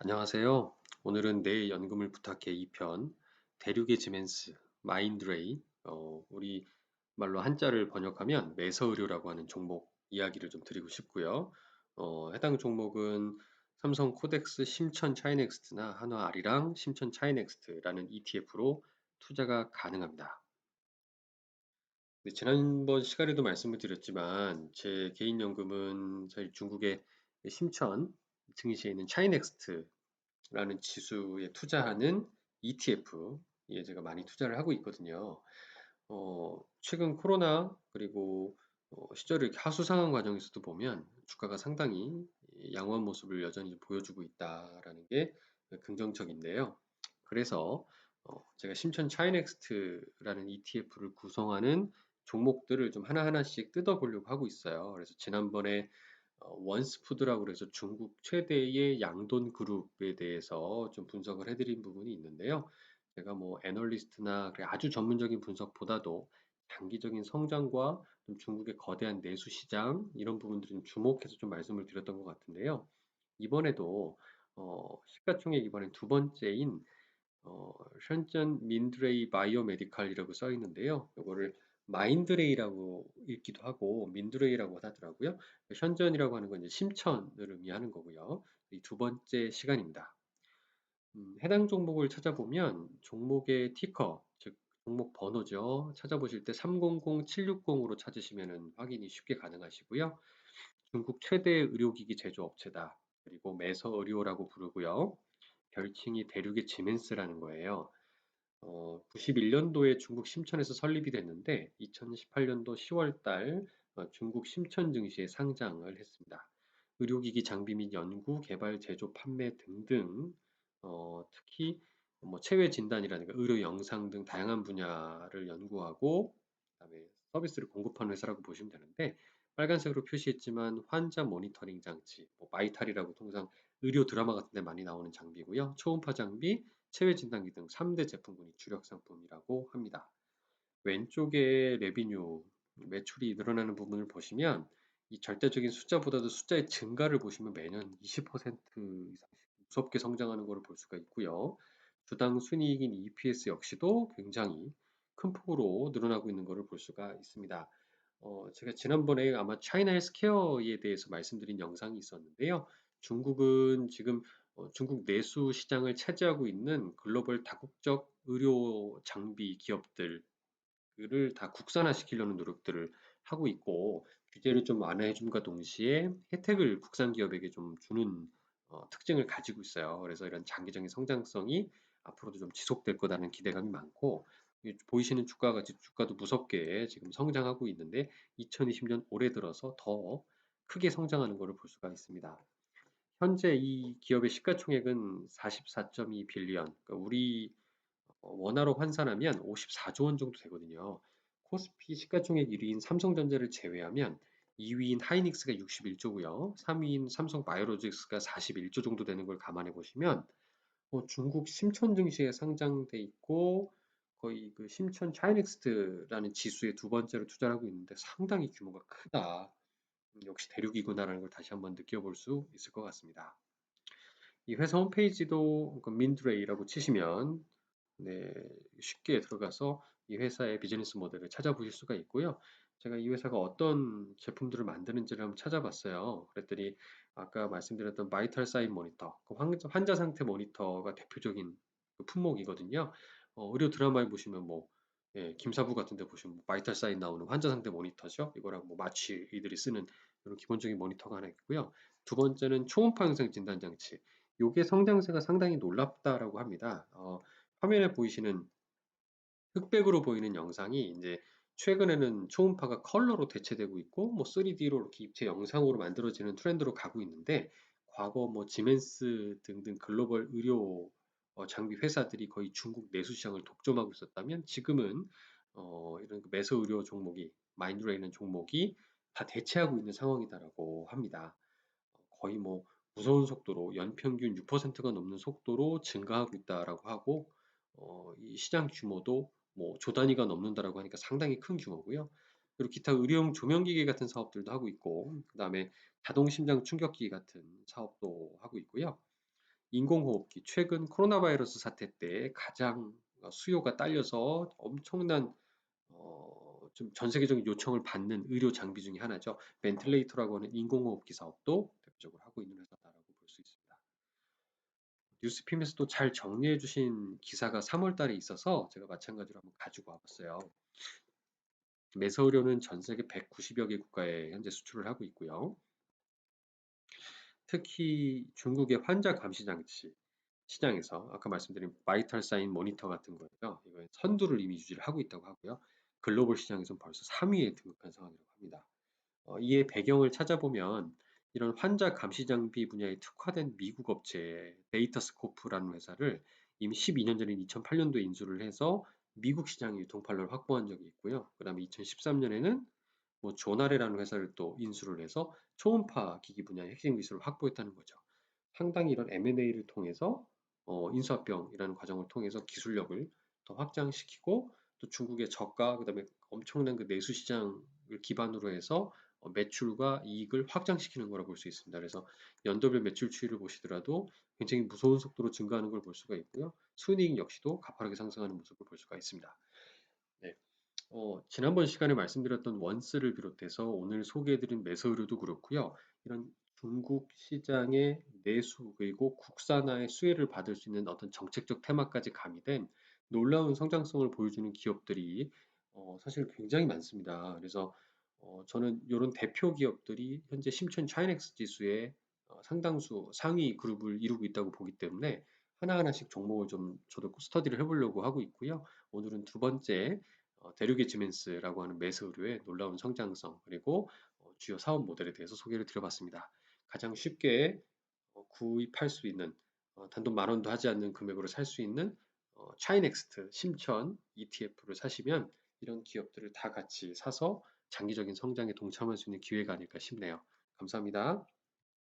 안녕하세요. 오늘은 내 연금을 부탁해 2편 대륙의 지멘스 마인드레이 어, 우리 말로 한자를 번역하면 매서의료라고 하는 종목 이야기를 좀 드리고 싶고요. 어, 해당 종목은 삼성 코덱스 심천 차이넥스트나 한화 아리랑 심천 차이넥스트라는 ETF로 투자가 가능합니다. 네, 지난번 시간에도 말씀을 드렸지만 제 개인 연금은 저희 중국의 심천 증시에 있는 차이넥스트라는 지수에 투자하는 ETF에 제가 많이 투자를 하고 있거든요. 어, 최근 코로나 그리고 어, 시절을 하수 상황 과정에서도 보면 주가가 상당히 양호한 모습을 여전히 보여주고 있다라는 게 긍정적인데요. 그래서 어, 제가 심천 차이넥스트라는 ETF를 구성하는 종목들을 좀 하나하나씩 뜯어보려고 하고 있어요. 그래서 지난번에 어, 원스푸드라고 그래서 중국 최대의 양돈 그룹에 대해서 좀 분석을 해드린 부분이 있는데요. 제가 뭐 애널리스트나 아주 전문적인 분석보다도 장기적인 성장과 좀 중국의 거대한 내수 시장 이런 부분들을 주목해서 좀 말씀을 드렸던 것 같은데요. 이번에도 어, 시가총액 이번엔 두 번째인 어, 션전 민드레이 바이오메디칼이라고 써 있는데요. 이거를 마인드레이라고 읽기도 하고 민드레이라고 하더라고요. 현전이라고 하는 건 이제 심천을 의미하는 거고요. 이두 번째 시간입니다. 음, 해당 종목을 찾아보면 종목의 티커, 즉 종목 번호죠. 찾아보실 때 300760으로 찾으시면 확인이 쉽게 가능하시고요. 중국 최대 의료기기 제조업체다. 그리고 매서 의료라고 부르고요. 별칭이 대륙의 지멘스라는 거예요. 어, 91년도에 중국 심천에서 설립이 됐는데 2018년도 10월달 어, 중국 심천 증시에 상장을 했습니다. 의료기기 장비 및 연구, 개발, 제조, 판매 등등 어, 특히 뭐 체외 진단이라든가 의료 영상 등 다양한 분야를 연구하고 그다음에 서비스를 공급하는 회사라고 보시면 되는데 빨간색으로 표시했지만 환자 모니터링 장치, 뭐 마이탈이라고 통상 의료 드라마 같은 데 많이 나오는 장비고요. 초음파 장비, 체외 진단기 등 3대 제품군이 주력 상품이라고 합니다. 왼쪽에 레비뉴, 매출이 늘어나는 부분을 보시면 이 절대적인 숫자보다도 숫자의 증가를 보시면 매년 20% 이상 무섭게 성장하는 것을 볼 수가 있고요. 주당 순이익인 EPS 역시도 굉장히 큰 폭으로 늘어나고 있는 것을 볼 수가 있습니다. 어, 제가 지난번에 아마 차이나 헬스케어에 대해서 말씀드린 영상이 있었는데요. 중국은 지금 어, 중국 내수 시장을 차지하고 있는 글로벌 다국적 의료 장비 기업들을 다 국산화시키려는 노력들을 하고 있고 규제를 좀 완화해줌과 동시에 혜택을 국산 기업에게 좀 주는 어, 특징을 가지고 있어요. 그래서 이런 장기적인 성장성이 앞으로도 좀 지속될 거라는 기대감이 많고 보이시는 주가가 주가도 무섭게 지금 성장하고 있는데 2020년 올해 들어서 더 크게 성장하는 것을 볼 수가 있습니다. 현재 이 기업의 시가총액은 44.2 빌리언, 그러니까 우리 어, 원화로 환산하면 54조 원 정도 되거든요. 코스피 시가총액 1위인 삼성전자를 제외하면 2위인 하이닉스가 61조고요. 3위인 삼성 바이오로직스가 41조 정도 되는 걸 감안해 보시면 어, 중국 심천 증시에 상장돼 있고 거의 그 심천 차이넥스트라는 지수의 두 번째로 투자를 하고 있는데 상당히 규모가 크다. 역시 대륙이구나라는 걸 다시 한번 느껴볼 수 있을 것 같습니다. 이 회사 홈페이지도 그 민드레이라고 치시면 네, 쉽게 들어가서 이 회사의 비즈니스 모델을 찾아보실 수가 있고요. 제가 이 회사가 어떤 제품들을 만드는지를 한번 찾아봤어요. 그랬더니 아까 말씀드렸던 바이탈 사인 모니터, 그 환자 상태 모니터가 대표적인 그 품목이거든요. 어, 의료 드라마에 보시면 뭐 예, 김사부 같은 데 보시면 뭐 바이탈 사인 나오는 환자 상태 모니터죠. 이거랑 뭐 마취 이들이 쓰는 이런 기본적인 모니터가 하나 있고요. 두 번째는 초음파 영상 진단 장치. 요게 성장세가 상당히 놀랍다라고 합니다. 어, 화면에 보이시는 흑백으로 보이는 영상이 이제 최근에는 초음파가 컬러로 대체되고 있고 뭐 3D로 이렇게 입체 영상으로 만들어지는 트렌드로 가고 있는데 과거 뭐 지멘스 등등 글로벌 의료 어, 장비 회사들이 거의 중국 내수 시장을 독점하고 있었다면 지금은 어, 이런 그 매서 의료 종목이 마인드레이는 종목이 다 대체하고 있는 상황이다라고 합니다. 거의 뭐 무서운 속도로 연평균 6%가 넘는 속도로 증가하고 있다라고 하고 어, 이 시장 규모도 뭐 조 단위가 넘는다라고 하니까 상당히 큰 규모고요. 그리고 기타 의료용 조명기기 같은 사업들도 하고 있고, 그 다음에 자동 심장 충격기 같은 사업도 하고 있고요. 인공호흡기 최근 코로나 바이러스 사태 때 가장 수요가 딸려서 엄청난 어, 좀 전 세계적인 요청을 받는 의료 장비 중에 하나죠. 벤틀레이터라고 하는 인공호흡기 사업도 대표적으로 하고 있는 회사다라고 볼 수 있습니다. 뉴스핌에서 도 잘 정리해 주신 기사가 3월 달에 있어서 제가 마찬가지로 한번 가지고 와봤어요. 매서의료는 전 세계 190여 개 국가에 현재 수출을 하고 있고요. 특히 중국의 환자 감시 장치 시장에서 아까 말씀드린 바이탈 사인 모니터 같은 거예요. 이거 선두를 이미 유지를 하고 있다고 하고요. 글로벌 시장에서는 벌써 3위에 등극한 상황이라고 합니다. 어, 이에 배경을 찾아보면 이런 환자 감시 장비 분야에 특화된 미국 업체 데이터스코프라는 회사를 이미 12년 전인 2008년도에 인수를 해서 미국 시장 유통판로를 확보한 적이 있고요. 그 다음에 2013년에는 뭐 조나레라는 회사를 또 인수를 해서 초음파 기기 분야의 핵심 기술을 확보했다는 거죠. 상당히 이런 M&A를 통해서 어, 인수합병이라는 과정을 통해서 기술력을 더 확장시키고 또 중국의 저가 그다음에 엄청난 그 내수 시장을 기반으로 해서 어, 매출과 이익을 확장시키는 거라 볼수 있습니다. 그래서 연도별 매출 추이를 보시더라도 굉장히 무서운 속도로 증가하는 걸 볼 수가 있고요. 순이익 역시도 가파르게 상승하는 모습을 볼 수가 있습니다. 네. 어, 지난번 시간에 말씀드렸던 원스를 비롯해서 오늘 소개해드린 매서의료도 그렇고요. 이런 중국 시장의 내수 그리고 국산화의 수혜를 받을 수 있는 어떤 정책적 테마까지 가미된 놀라운 성장성을 보여주는 기업들이 어, 사실 굉장히 많습니다. 그래서 어, 저는 이런 대표 기업들이 현재 심천 차이넥스 지수의 어, 상당수 상위 그룹을 이루고 있다고 보기 때문에 하나하나씩 종목을 좀 저도 스터디를 해보려고 하고 있고요. 오늘은 두 번째 어, 대륙의 지멘스라고 하는 매수 의료의 놀라운 성장성 그리고 어, 주요 사업 모델에 대해서 소개를 드려봤습니다. 가장 쉽게 어, 구입할 수 있는 어, 단돈 만 원도 하지 않는 금액으로 살 수 있는 어, 차이넥스트 심천 ETF를 사시면 이런 기업들을 다 같이 사서 장기적인 성장에 동참할 수 있는 기회가 아닐까 싶네요. 감사합니다.